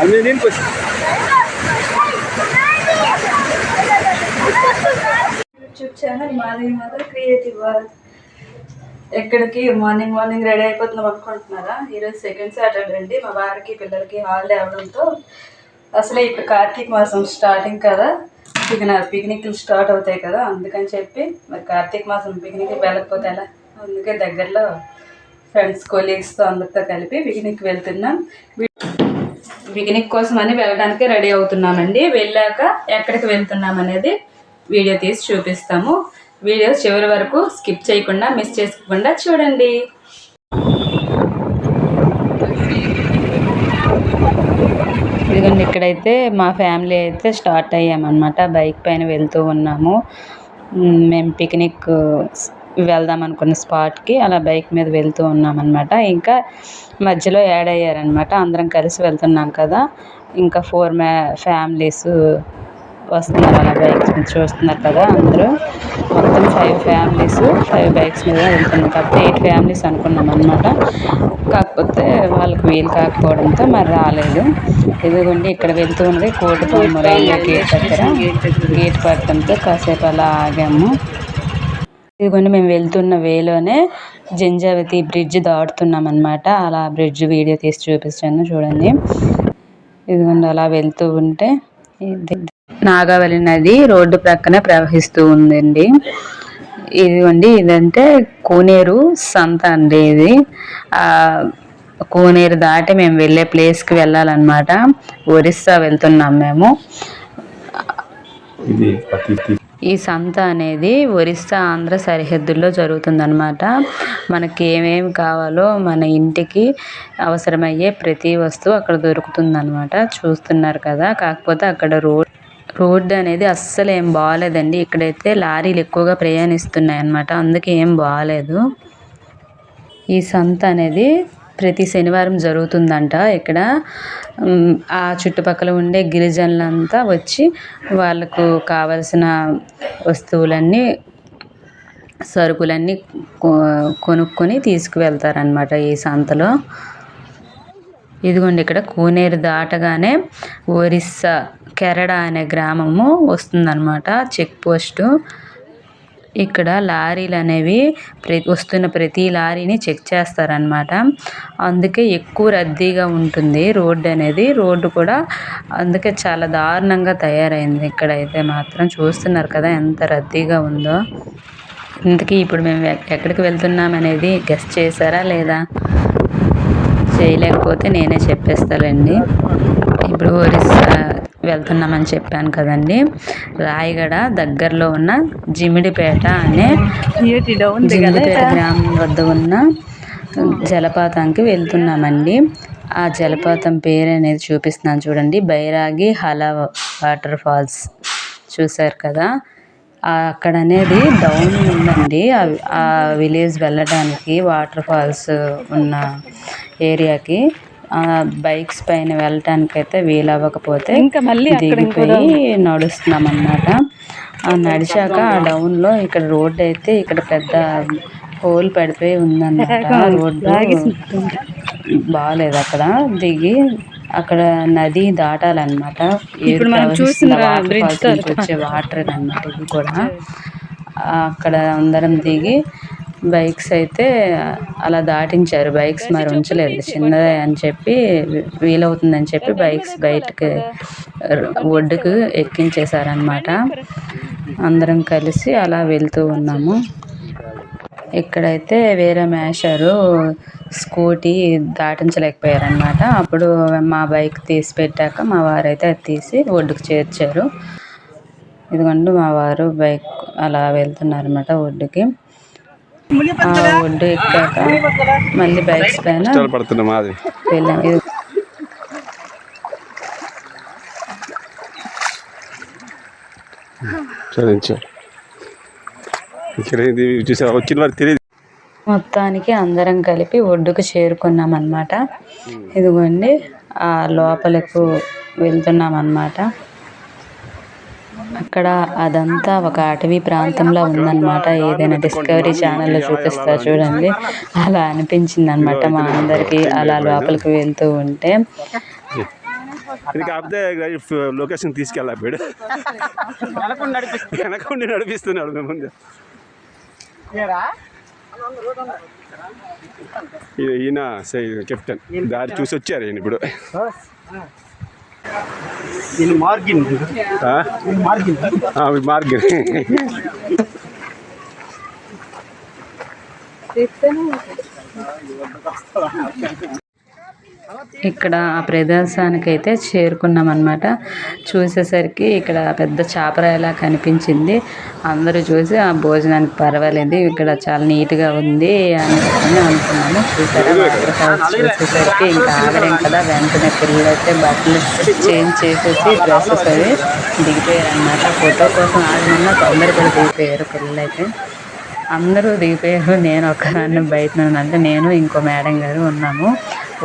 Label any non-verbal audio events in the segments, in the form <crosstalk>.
అది నేను కొంచెం యూట్యూబ్ ఛానల్ మాది మాత్రం క్రియేటివ్ వరల్డ్. ఎక్కడికి? మార్నింగ్ మార్నింగ్ రెడీ అయిపోతున్నాం అనుకుంటున్నారా? ఈరోజు సెకండ్ సాటర్డే అండి. మా వారికి పిల్లలకి హాలిడే అవడంతో అసలే ఇప్పుడు కార్తీక మాసం స్టార్టింగ్ కదా. ఇక నా పిక్నిక్లు స్టార్ట్ అవుతాయి కదా. అందుకని చెప్పి మరి కార్తీక మాసం పిక్నిక్ వెళ్ళకపోతే ఎలా? అందుకే దగ్గరలో ఫ్రెండ్స్ కొలీగ్స్తో అందరితో కలిపి పిక్నిక్ వెళ్తున్నాం. పిక్నిక్ కోసం అని వెళ్ళడానికి రెడీ అవుతున్నామండి. వెళ్ళాక ఎక్కడికి వెళ్తున్నాం అనేది వీడియో తీసి చూపిస్తాము. వీడియో చివరి వరకు స్కిప్ చేయకుండా మిస్ చేసుకోకుండా చూడండి. ఇదిగోండి ఇక్కడైతే మా ఫ్యామిలీ అయితే స్టార్ట్ అయ్యామన్నమాట. బైక్ పైన వెళ్తూ ఉన్నాము. మేము పిక్నిక్ వెళ్దాం అనుకున్న స్పాట్కి అలా బైక్ మీద వెళ్తూ ఉన్నామన్నమాట. ఇంకా మధ్యలో యాడ్ అయ్యారనమాట అందరం కలిసి వెళ్తున్నాం కదా. ఇంకా ఫోర్ మ్యా ఫ్యామిలీస్ వస్తున్నారు అలా బైక్స్ మీద చూస్తున్నారు కదా అందరూ. మొత్తం ఫైవ్ ఫ్యామిలీస్ ఫైవ్ బైక్స్ మీద వెళ్తున్నాం కాబట్టి ఎయిట్ ఫ్యామిలీస్ అనుకున్నాం అనమాట కాకపోతే వాళ్ళకి వీలు కాకపోవడంతో మరి రాలేదు. ఇదిగోండి ఇక్కడ వెళ్తూ ఉన్నది కోటి రైల్వే గేట్ దగ్గర. గేట్ పట్టడంతో కాసేపు అలా ఆగాము. ఇదిగోండి మేము వెళ్తున్న వేలోనే జంజావతి బ్రిడ్జ్ దాటుతున్నాం అనమాట అలా బ్రిడ్జ్ వీడియో తీసి చూపిస్తాను చూడండి. ఇదిగోండి అలా వెళ్తూ ఉంటే నాగావళి నది రోడ్డు ప్రక్కనే ప్రవహిస్తూ ఉందండి. ఇదిగోండి ఇదంటే కోనేరు సంత అండి ఇది. ఆ కోనేరు దాటి మేము వెళ్ళే ప్లేస్కి వెళ్ళాలన్నమాట. ఒరిస్సా వెళ్తున్నాం మేము. ఈ సంత అనేది ఒరిస్సా ఆంధ్ర సరిహద్దుల్లో జరుగుతుందన్నమాట. మనకి ఏమేమి కావాలో మన ఇంటికి అవసరమయ్యే ప్రతి వస్తువు అక్కడ దొరుకుతుందన్నమాట. చూస్తున్నారు కదా కాకపోతే అక్కడ రోడ్ రోడ్డు అనేది అస్సలు ఏం బాగాలేదండి ఇక్కడైతే లారీలు ఎక్కువగా ప్రయాణిస్తున్నాయి అన్నమాట అందుకే ఏం బాగాలేదు ఈ సంత అనేది ప్రతి శనివారం జరుగుతుందంట. ఇక్కడ ఆ చుట్టుపక్కల ఉండే గిరిజనులంతా వచ్చి వాళ్ళకు కావలసిన వస్తువులన్నీ సరుకులన్నీ కొ- కొనుక్కొని తీసుకువెళ్తారనమాట ఈ సంతలో. ఇదిగోండి ఇక్కడ కోనేరు దాటగానే ఒరిస్సా కెరడ అనే గ్రామము వస్తుందన్నమాట చెక్ పోస్టు. ఇక్కడ లారీలు అనేవి ప్ర వస్తున్న ప్రతి లారీని చెక్ చేస్తారనమాట అందుకే ఎక్కువ రద్దీగా ఉంటుంది రోడ్డు అనేది. రోడ్డు కూడా అందుకే చాలా దారుణంగా తయారైంది. ఇక్కడైతే మాత్రం చూస్తున్నారు కదా ఎంత రద్దీగా ఉందో. ఇంతకీ ఇప్పుడు మేము ఎక్కడికి వెళ్తున్నాం అనేది గెస్ట్ చేశారా లేదా? చేయలేకపోతే నేనే చెప్పేస్తానండి. ఇప్పుడు ఒరిస్సా వెళ్తున్నామని చెప్పాను కదండి. రాయగడ దగ్గరలో ఉన్న జిమిడిపేట అనే జిమిడిపేట గ్రామం వద్ద ఉన్న జలపాతానికి వెళ్తున్నామండి. ఆ జలపాతం పేరు అనేది చూపిస్తున్నాను చూడండి. బైరాగి హలా వాటర్ ఫాల్స్ చూశారు కదా. అక్కడ అనేది డౌన్ ఉందండి. ఆ విలేజ్ వెళ్ళడానికి వాటర్ ఫాల్స్ ఉన్న ఏరియాకి ఆ బైక్స్ పైన వెళ్ళటానికి అయితే వీలవ్వకపోతే ఇంకా మళ్ళీ దిగిపోయి నడుస్తున్నాం అన్నమాట ఆ నడిచాక ఆ డౌన్లో ఇక్కడ రోడ్ అయితే ఇక్కడ పెద్ద హోల్ పడిపోయి ఉందన్నమాట. <laughs> రోడ్డు బాగాలేదు అక్కడ. దిగి అక్కడ నది దాటాలన్నమాట. వచ్చే వాటర్ అన్నమాట ఇది కూడా. <laughs> అక్కడ అందరం దిగి బైక్స్ అయితే అలా దాటించారు. బైక్స్ మరి ఉంచలేదు. చిన్నదే అని చెప్పి వీలవుతుందని చెప్పి బైక్స్ బయటకు ఒడ్డుకు ఎక్కించేశారనమాట అందరం కలిసి అలా వెళ్తూ ఉన్నాము. ఇక్కడైతే వేరే మేషారు స్కూటీ దాటించలేకపోయారనమాట అప్పుడు మా బైక్ తీసి పెట్టాక మా వారైతే అది తీసి ఒడ్డుకు చేర్చారు. ఇదిగోండి మా వారు బైక్ అలా వెళ్తున్నారు అనమాట ఒడ్డుకి ఒడ్డు ఎక్కాక మళ్ళీ బైక్స్ పైన వెళ్ళాం. మొత్తానికి అందరం కలిపి ఒడ్డుకు చేరుకున్నాం అన్నమాట ఇదిగోండి ఆ లోపలకు వెళ్తున్నాం అన్నమాట అక్కడ అదంతా ఒక అటవీ ప్రాంతంలో ఉందన్నమాట. ఏదైనా డిస్కవరీ ఛానల్లో చూపిస్తారు చూడండి. అలా అనిపించింది అనమాట మా అందరికి. అలా లోపలికి వెళ్తూ ఉంటే. ఇది కాకపోతే లొకేషన్ తీసుకెళ్ళాడు వెనకుండి నడిపిస్తున్నాడు మేము ముందు. ఈ- ఈయన కెప్టెన్ దారి చూసి వచ్చారు ఈయన ఇప్పుడు. దీని మార్గిన్ ఆ? మార్గిన్ ఆ, ఈ మార్గం ఇక్కడ ఆ ప్రదేశానికి అయితే చేరుకున్నాం అనమాట చూసేసరికి ఇక్కడ పెద్ద చాపరాయిలా కనిపించింది. అందరూ చూసి ఆ భోజనానికి పర్వాలేదు ఇక్కడ చాలా నీట్గా ఉంది అని అనుకున్నాము. చూసారా? వాటర్ చూసేసరికి ఇంకా ఆగలేం కదా వెంటనే పిల్లలు అయితే బట్టలు చేంజ్ చేసేసి డ్రెస్సెస్ అవి దిగిపోయారు అనమాట ఫోటో కోసం ఆగమన్నా తొందరగా కూడా దిగిపోయారు పిల్లలైతే. అందరూ దిగిపోయారు. నేను ఒక్కదాన్ని బయట అంటే నేను ఇంకో మేడం గారు ఉన్నాము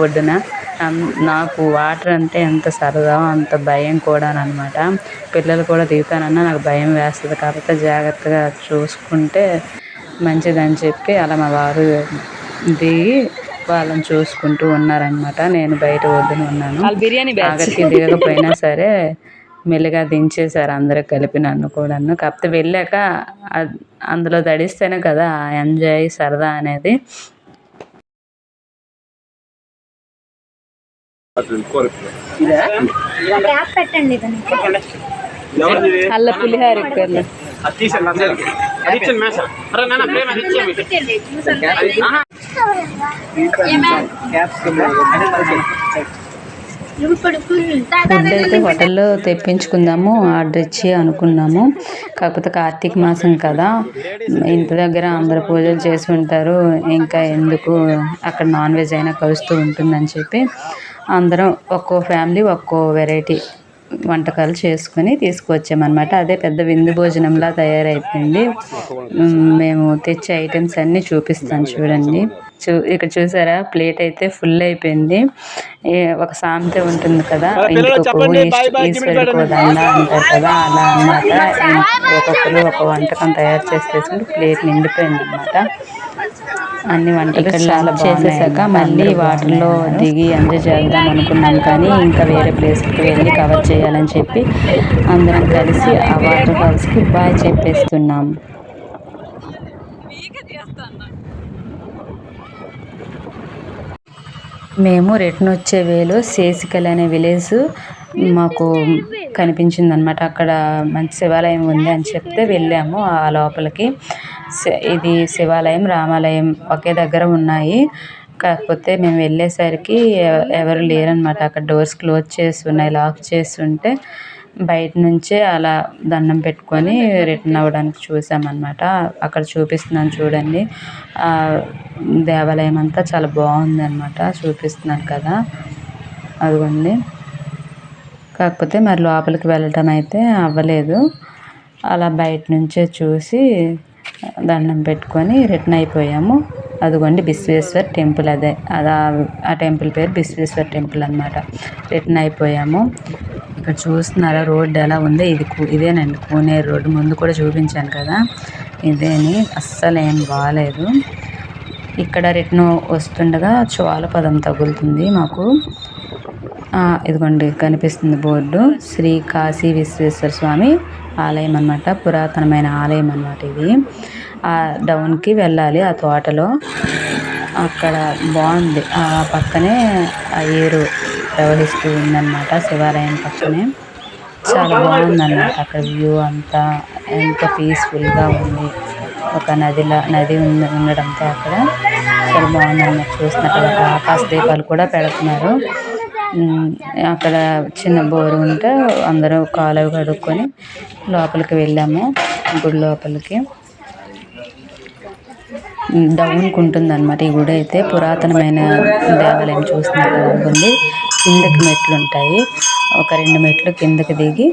ఒడ్డున. నాకు వాటర్ అంటే ఎంత సరదా అంత భయం కూడా అనమాట పిల్లలు కూడా దిగుతానన్నా నాకు భయం వేస్తుంది. కాకపోతే జాగ్రత్తగా చూసుకుంటే మంచిదని చెప్పి అలా మా వారు దిగి వాళ్ళని చూసుకుంటూ ఉన్నారనమాట నేను బయట ఒడ్డున ఉన్నాను. ఆఖరికి దిగకపోయినా సరే మెల్లిగా దించేశారు అందరూ కలిపి నన్ను కూడాను. కాకపోతే వెళ్ళాక అద్- అందులో తడిస్తేనే కదా ఎంజాయ్ సరదా అనేది. ఇప్పుడు ఫుల్ ఫుడ్ అయితే హోటల్లో తెప్పించుకుందాము ఆర్డర్ ఇచ్చి అనుకున్నాము. కాకపోతే కార్తీక మాసం కదా. ఇంటి దగ్గర అందరు పూజలు చేసి ఉంటారు. ఇంకా ఎందుకు అక్కడ నాన్ వెజ్ అయినా కలుస్తూ ఉంటుందని చెప్పి అందరం ఒక్కో ఫ్యామిలీ ఒక్కో వెరైటీ వంటకాలు చేసుకుని తీసుకువచ్చామన్నమాట. అదే పెద్ద విందు భోజనంలా తయారైపోయింది. మేము తెచ్చే ఐటమ్స్ అన్నీ చూపిస్తాను చూడండి. చూ ఇక్కడ చూసారా? ప్లేట్ అయితే ఫుల్ అయిపోయింది. ఒక సామెత ఉంటుంది కదా ఇంటికి ఈశ్వరుడికి అంటారు కదా అలా అన్నమాట. ఒక్కొక్కరు ఒక వంటకం తయారు చేసి ప్లేట్ నిండిపోయింది అనమాట అన్ని వంటలు చేసేసాక మళ్ళీ వాటర్లో దిగి ఎంజాయ్ చేద్దాం అనుకున్నాం కానీ ఇంకా వేరే ప్లేస్కి వెళ్ళి కవర్ చేయాలని చెప్పి అందరం కలిసి ఆ వాటర్ ఫాల్స్కి బాయ్ చెప్పేస్తున్నాం. మేము రిటర్న్ వచ్చే వేలో శేషికల్ అనే విలేజ్ మాకు కనిపించింది అనమాట అక్కడ మంచి శివాలయం ఉంది అని చెప్తే వెళ్ళాము ఆ లోపలికి. ఇది శివాలయం రామాలయం ఒకే దగ్గర ఉన్నాయి. కాకపోతే మేము వెళ్ళేసరికి ఎవరు లేరనమాట అక్కడ డోర్స్ క్లోజ్ చేసి ఉన్నాయి లాక్ చేసి ఉంటే బయట నుంచే అలా దండం పెట్టుకొని రిటర్న్ అవ్వడానికి చూసామన్నమాట. అక్కడ చూపిస్తున్నాను చూడండి. దేవాలయం అంతా చాలా బాగుంది అనమాట చూపిస్తున్నాను కదా. అదిగోండి. కాకపోతే మరి లోపలికి వెళ్ళటం అయితే అవ్వలేదు. అలా బయట నుంచే చూసి దండం పెట్టుకొని రిటర్న్ అయిపోయాము. అదిగోండి బిశ్వేశ్వర్ టెంపుల్ అదే. అది ఆ- టెంపుల్ పేరు బిశ్వేశ్వర్ టెంపుల్ అనమాట రిటర్న్ అయిపోయాము. ఇక్కడ చూస్తున్నారా? రోడ్డు ఎలా ఉందో? ఇది కూ- ఇదేనండి కోనేరు రోడ్డు. ముందు కూడా చూపించాను కదా. ఇదేని అస్సలు ఏం బాగాలేదు ఇక్కడ రిటర్న్ వస్తుండగా చోళపదం పదం తగులుతుంది మాకు. ఇదిగోండి కనిపిస్తుంది బోర్డు. శ్రీ కాశీ విశ్వేశ్వర స్వామి ఆలయం అన్నమాట పురాతనమైన ఆలయం అన్నమాట ఇది. ఆ డౌన్కి వెళ్ళాలి ఆ తోటలో. అక్కడ బాగుంది. ఆ పక్కనే ఆ ఏరు ప్రవహిస్తూ ఉందన్నమాట శివాలయం పక్కనే. చాలా బాగుందన్నమాట అక్కడ వ్యూ అంతా. ఎంత పీస్ఫుల్గా ఉంది. ఒక నదిలా నది ఉంది ఉండడంతో అక్కడ. చాలా బాగుందన్నమాట చూస్తున్నట్టు ఆకాశ దీపాలు కూడా పెడుతున్నారు. అక్కడ చిన్న బోరు ఉంటే అందరూ కాలువ కడుక్కొని లోపలికి వెళ్ళాము గుడి లోపలికి. డౌన్కి ఉంటుంది అనమాట ఈ గుడి అయితే. పురాతనమైన దేవాలయం చూస్తున్నారు ఉంటుంది కిందకి మెట్లు ఉంటాయి. ఒక రెండు మెట్లు కిందకి దిగి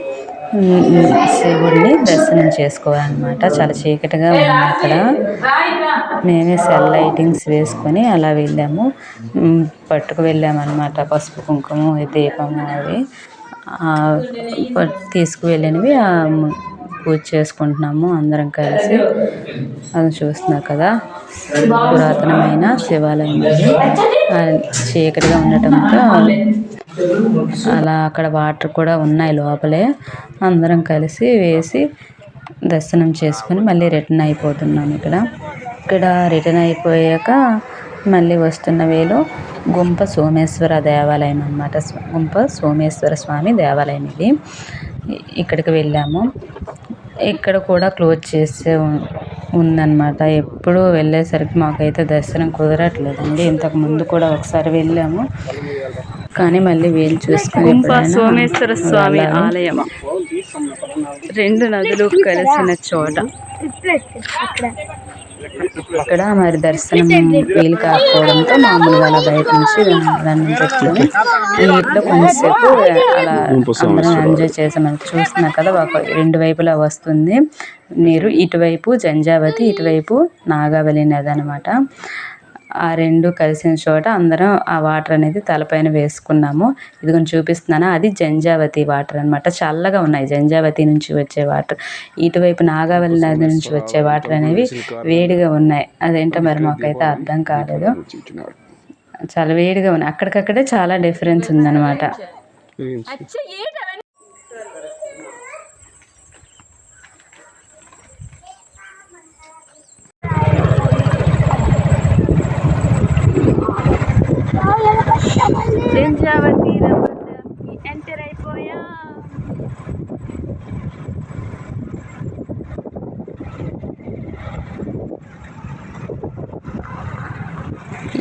శివుడిని దర్శనం చేసుకోవాలన్నమాట. చాలా చీకటిగా ఉంది అక్కడ. మేమే సెల్ లైటింగ్స్ వేసుకొని అలా వెళ్ళాము. పట్టుకు వెళ్ళాము అనమాట పసుపు కుంకుమ దీపము అవి. తీసుకువెళ్ళినవి పూజ చేసుకుంటున్నాము అందరం కలిసి. అది చూస్తున్నారు కదా. పురాతనమైన శివాలయం. చీకటిగా ఉండటంతో అలా అక్కడ వాటర్ కూడా ఉన్నాయి లోపలే. అందరం కలిసి వేసి దర్శనం చేసుకుని మళ్ళీ రిటర్న్ అయిపోతున్నాం ఇక్కడ. ఇక్కడ రిటర్న్ అయిపోయాక మళ్ళీ వస్తున్న వేలో గుంప సోమేశ్వర దేవాలయం అన్నమాట. గుంప సోమేశ్వర స్వామి దేవాలయం ఇది. ఇక్కడికి వెళ్ళాము. ఇక్కడ కూడా క్లోజ్ చేసే ఉం- ఉందన్నమాట. ఎప్పుడు వెళ్ళేసరికి మాకైతే దర్శనం కుదరట్లేదండి. ఇంతకు ముందు కూడా ఒకసారి వెళ్ళాము. కానీ మళ్ళీ వీలు చూసుకొని సోమేశ్వర స్వామి. ఆలయం రెండు నదులు కలిసిన చోట. ఇక్కడ మరి దర్శనం వీలు కాకపోవడంతో మామూలుగా అలా బయట నుంచి దాన్ని పెట్టుకొని నీటిలో కొంచెంసేపు అలా అందరం ఎంజాయ్ చేసామని చూస్తున్నాం కదా ఒక రెండు వైపులా వస్తుంది. నీరు ఇటువైపు జంజావతి ఇటువైపు నాగావళి నది అనమాట ఆ రెండు కలిసిన చోట అందరం ఆ వాటర్ అనేది తలపైన వేసుకున్నాము. ఇదిగోని చూపిస్తున్నాను? అది జంజావతి వాటర్ అన్నమాట. చల్లగా ఉన్నాయి. జంజావతి నుంచి వచ్చే వాటర్. ఇటువైపు నాగావళి నది నుంచి వచ్చే వాటర్ అనేవి వేడిగా ఉన్నాయి. అదేంటో మరి మాకైతే అర్థం కాలేదు. చాలా వేడిగా ఉన్నాయి. అక్కడికక్కడే చాలా డిఫరెన్స్ ఉందన్నమాట. జంజావతి ఎంటర్ అయిపోయా.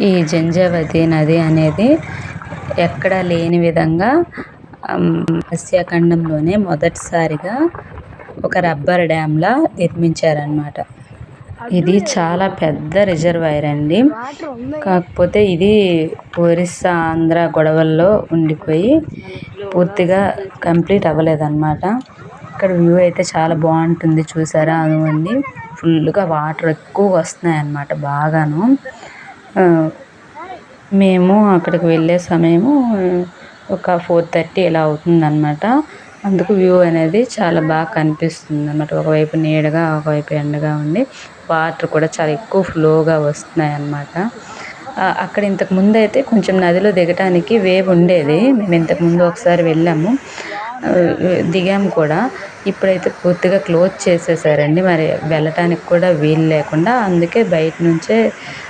ఈ జంజావతి నది అనేది ఎక్కడా లేని విధంగా ఆమ్, మొదటిసారిగా ఒక రబ్బర్ డ్యామ్లా నిర్మించారనమాట ఇది చాలా పెద్ద రిజర్వాయర్ అండి. కాకపోతే ఇది ఒరిస్సా ఆంధ్ర గొడవల్లో ఉండిపోయి పూర్తిగా కంప్లీట్ అవ్వలేదన్నమాట. ఇక్కడ వ్యూ అయితే చాలా బాగుంటుంది చూసారా? అదిగోండి. ఫుల్గా వాటర్ ఎక్కువ వస్తున్నాయి అన్నమాట బాగాను మేము అక్కడికి వెళ్ళే సమయము ఒక ఫోర్ థర్టీ ఇలా అవుతుందన్నమాట. అందుకు వ్యూ అనేది చాలా బాగా కనిపిస్తుంది అన్నమాట. ఒకవైపు నీడగా ఒకవైపు ఎండగా ఉండి వాటర్ కూడా చాలా ఎక్కువ ఫ్లోగా వస్తున్నాయి అన్నమాట. అక్కడ ఇంతకు ముందు అయితే కొంచెం నదిలో దిగటానికి వేవ్ ఉండేది. మేము ఇంతకుముందు ఒకసారి వెళ్ళాము. దిగాము కూడా. ఇప్పుడైతే పూర్తిగా క్లోజ్ చేసేసారండి. మరి వెళ్ళటానికి కూడా వీలు లేకుండా అందుకే బయట నుంచే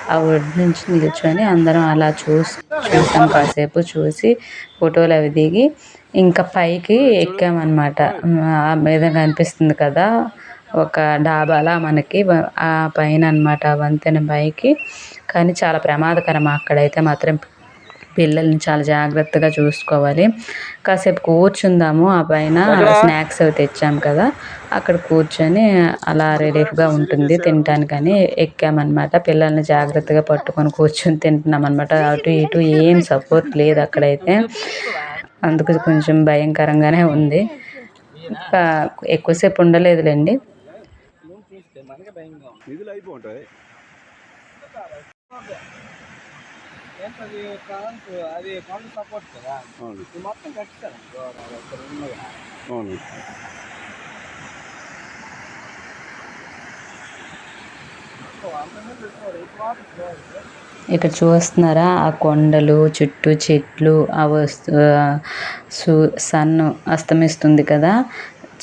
ఆ ఒడ్డు నుంచి నిల్చొని అందరం అలా చూసి చూసాం కాసేపు చూసి ఫోటోలు అవి దిగి ఇంకా పైకి ఎక్కామన్నమాట. ఆ మీద కనిపిస్తుంది కదా ఒక డాబాలా మనకి ఆ పైన అన్నమాట ఆ వంతెన పైకి. కానీ చాలా ప్రమాదకరం అక్కడైతే మాత్రం పిల్లల్ని చాలా జాగ్రత్తగా చూసుకోవాలి. కాసేపు కూర్చుందాము ఆ పైన స్నాక్స్ అవి తెచ్చాం కదా అక్కడ కూర్చొని అలా రిలీఫ్గా ఉంటుంది తినటానికని ఎక్కామన్నమాట. పిల్లల్ని జాగ్రత్తగా పట్టుకొని కూర్చొని తింటున్నాం అనమాట అటు ఇటు ఏం సపోర్ట్ లేదు అక్కడైతే. అందుకు కొంచెం భయంకరంగానే ఉంది. ఎక్కువసేపు ఉండలేదులేండి. నిధులు అయిపోతాయి అవును అవును. ఇక్కడ చూస్తున్నారా? ఆ కొండలు చుట్టూ చెట్లు ఆ వస్తు సు సన్ అస్తమిస్తుంది కదా?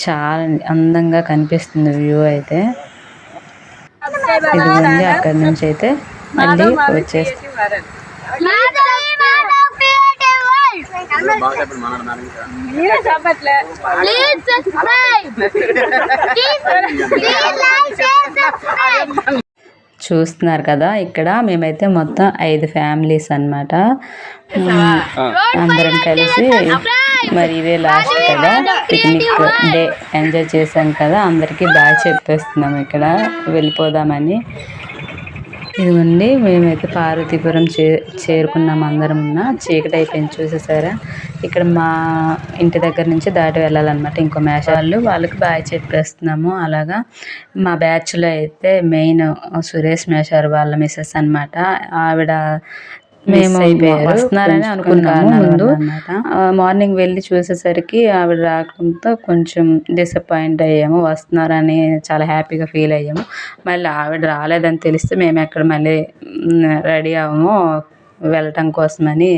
చాలా అందంగా కనిపిస్తుంది వ్యూ అయితే. ఇది ఉంది అక్కడి నుంచి అయితే. మళ్ళీ వచ్చేసి చూస్తున్నారు కదా ఇక్కడ మేమైతే మొత్తం ఐదు ఫ్యామిలీస్ అన్నమాట. ఉమ్, అందరం కలిసి మరి ఇదే లాస్ట్ కదా పిక్నిక్ డే ఎంజాయ్ చేసాం కదా అందరికీ బాగా చెప్పేస్తున్నాం ఇక్కడ వెళ్ళిపోదామని. ఇదిగోండి మేమైతే పార్వతీపురం చే చేరుకున్నాం అందరం ఉన్న. చీకటి అయిపోయింది చూసేసారా? ఇక్కడ మా ఇంటి దగ్గర నుంచి దాటి వెళ్ళాలన్నమాట ఇంకో మేష. వాళ్ళు వాళ్ళకి బాగా చెప్పేస్తున్నాము. అలాగా మా బ్యాచ్లో అయితే మెయిన్ సురేష్ మేషారు వాళ్ళ మిస్సెస్ అన్నమాట. ఆవిడ మేము వస్తున్నారని అనుకున్నాము ముందు అన్నమాట. మార్నింగ్ వెళ్ళి చూసేసరికి ఆవిడ రావడంతో కొంచెం డిసప్పాయింట్ అయ్యాము. వస్తున్నారని చాలా హ్యాపీగా ఫీల్ అయ్యాము. మళ్ళీ ఆవిడ రాలేదని తెలిస్తే మేము ఎక్కడ మళ్ళీ రెడీ అవ్వము. వెళ్ళటం కోసమని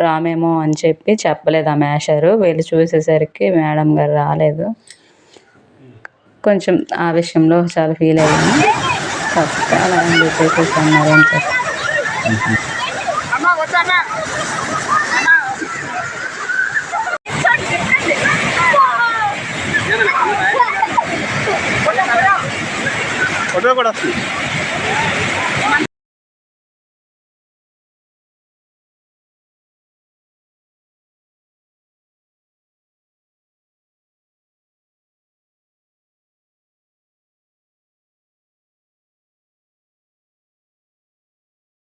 రామేమో అని చెప్పి చెప్పలేదు ఆ మేషరు. వెళ్ళి చూసేసరికి మేడం గారు రాలేదు. కొంచెం ఆ విషయంలో చాలా ఫీల్ అయ్యాము. కాకపోతే అలా అని చెప్పేసి అన్నారు ఏం చేస్తాం ఫోటో కూడా వస్తుంది